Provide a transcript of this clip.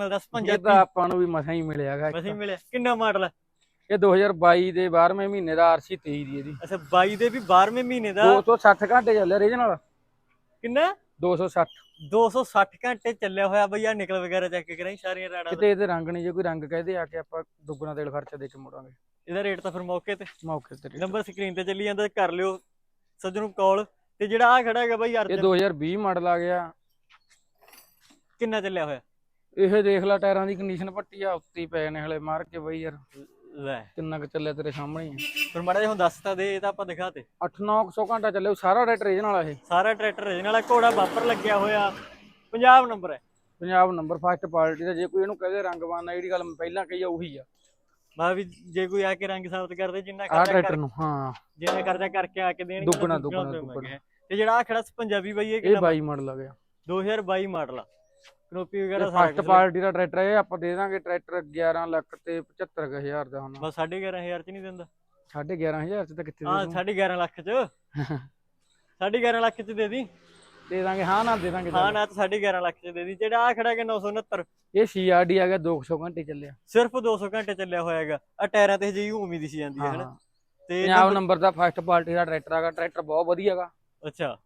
ਮਿਲਦਾ ਇਹ ਪੰਜਾਬੀ ਤਾਂ ਆਪਾਂ ਨੂੰ ਵੀ ਮਸਾਂ ਹੀ ਮਿਲਿਆਗਾ ਬਸ ਹੀ ਮਿਲਿਆ। ਕਿੰਨਾ ਮਾਡਲ ਹੈ ਇਹ 2022 ਦੇ 12ਵੇਂ ਮਹੀਨੇ ਦਾ ਆਰਸੀ 23 ਦੀ ਇਹਦੀ। ਅੱਛਾ 22 ਦੇ ਵੀ 12ਵੇਂ ਮਹੀਨੇ ਦਾ? 260 ਘੰਟੇ ਚੱਲਿਆ ਰੀਜਨਲ ਕਿੰਨਾ? 260 260 ਘੰਟੇ ਚੱਲਿਆ ਹੋਇਆ ਬਈ ਆ ਨਿਕਲ ਵਗੈਰਾ ਚੈੱਕ ਕਰਾਈ ਸਾਰੀਆਂ ਰਾੜਾਂ ਦਾ ਕਿਤੇ ਇਹਦੇ ਰੰਗ ਨਹੀਂ ਜੇ ਕੋਈ ਰੰਗ ਕਹਦੇ ਆ ਕੇ ਆਪਾਂ ਦੁੱਗਣਾ ਤੇਲ ਖਰਚਾ ਦੇ ਕੇ ਮੋੜਾਂਗੇ। ਇਹਦਾ ਰੇਟ ਤਾਂ ਫਿਰ ਮੌਕੇ ਤੇ। ਮੌਕੇ ਤੇ rate। ਨੰਬਰ ਸਕਰੀਨ ਤੇ ਚੱਲੀ ਜਾਂਦਾ ਕਰ ਲਿਓ ਸੱਜਣ ਨੂੰ ਕਾਲ ਤੇ ਜਿਹੜਾ ਆ ਖੜਾ ਹੈਗਾ ਬਈ ਇਹ ਅਰਜਨ 2020 ਮਾਡਲ ਆ ਗਿਆ। ਕਿੰਨਾ ਚੱਲਿਆ ਹੋਇਆ? ਇਹ ਦੇਖ ਲੈ ਟਾਇਰਾਂ ਦੀ ਕੰਡੀਸ਼ਨ ਪੱਟੀ ਆ ਉੱਤੇ ਪਏ ਨੇ ਹਲੇ ਮਾਰ ਕੇ ਬਈ ਯਾਰ। ਲੈ। ਕਿੰਨਾ ਕੁ ਚੱਲਿਆ ਤੇਰੇ ਸਾਹਮਣੇ? ਹੀ ਫਿਰ ਮਾੜਾ ਜਿਹਾ ਹੁਣ ਦੱਸ ਤਾਂ ਦੇ ਇਹ ਤਾਂ ਆਪਾਂ ਦਿਖਾਤੇ 8-900 ਘੰਟਾ ਚੱਲਿਆ ਉਹ ਸਾਰਾ ਰੇਟ ਰੀਜਨਲ ਆ ਇਹ। ਸਾਰਾ ਟਰੈਕਟਰ ਰੀਜਨਲ ਆ ਘੋੜਾ ਬਾਪਰ ਲੱਗਿਆ ਹੋਇਆ। ਪੰਜਾਬ ਨੰਬਰ ਹੈ। ਪੰਜਾਬ ਨੰਬਰ ਫਸਟ ਪਾਰਟੀ ਦਾ ਜੇ ਕੋਈ ਇਹਨੂੰ ਕਹਦੇ ਰੰਗ ਬਾਨਾ ਜਿਹੜੀ ਗੱਲ ਮੈਂ ਪਹਿਲਾਂ ਕਹੀ ਆ ਉਹੀ ਆ। ਮੈਂ ਵੀ ਜੇ ਕੋਈ ਆ ਕੇ ਰੰਗ ਸਾਬਤ ਕਰਦੇ ਜਿੰਨਾ ਆਹ ਖਰਚਾ ਟਰੈਕਟਰ ਕਰ ਨੂੰ ਹਾਂ। ਜਿੰਨਾ ਖਰਚਾ ਕਰਕੇ ਆ ਕੇ ਦੇਣਗੇ ਦੁੱਗਣਾ, ਤਾਂ ਦੁੱਗਣਾ, ਦੇਵਾਂਗੇ। ਦੁੱਗਣਾ। ਤੇ ਜਿਹੜਾ ਆ ਖੜਾ ਸੀ ਪੰਜਾਬੀ ਬਈ ਇਹ ਇਹ ਕਿੰਨਾ 22 ਮਾਡਲ? ਆ ਗਿਆ। 2022 ਮਾਡਲ ਆ। ਕਨੋਪੀ ਵਗੈਰਾ ਸਾਰਾ ਫਸਟ ਪਾਰਟੀ ਦਾ ਟਰੈਕਟਰ ਇਹ ਆਪਾਂ ਦੇ ਦਾਂਗੇ ਟਰੈਕਟਰ 11 ਲੱਖ ਤੇ 75000 ਦਾ ਹੁਣ। ਬਸ 11500 ਚ ਨਹੀਂ ਦਿੰਦਾ? 11500 ਚ ਤਾਂ ਕਿੱਥੇ ਦੇ ਹਾਂ ਦੂੰ 11.5 ਲੱਖ ਚ। 11.5 ਲੱਖ ਚ ਦੇ ਦੀ। ਦੇ ਦਾਂਗੇ ਹਾਂ ਨਾ ਦੇ ਦਾਂਗੇ ਹਾਂ। ਨਾ ਤਾਂ 11.5 ਲੱਖ ਚ ਦੇ ਦੀ। ਜਿਹੜਾ ਆ ਖੜਾ ਕਿ 969 ਇਹ ਸੀਆਰਡੀ ਆ ਗਿਆ 200 ਘੰਟੇ ਚੱਲਿਆ। ਸਿਰਫ 200 ਘੰਟੇ ਚੱਲਿਆ ਹੋਇਆ ਹੈਗਾ। ਆ ਟਾਇਰਾਂ ਤੇ ਜਿਹੀ ਉਮੀਦ ਸੀ ਜਾਂਦੀ ਹੈ ਹਨਾ? ਹਾਂ। ਤੇ ਪੰਜਾਬ ਨੰਬਰ ਦਾ ਫਸਟ ਪਾਰਟੀ ਦਾ ਟਰੈਕਟਰ ਆਗਾ ਟਰੈਕਟਰ ਬਹੁਤ ਵਧੀਆ ਅੱਛਾ।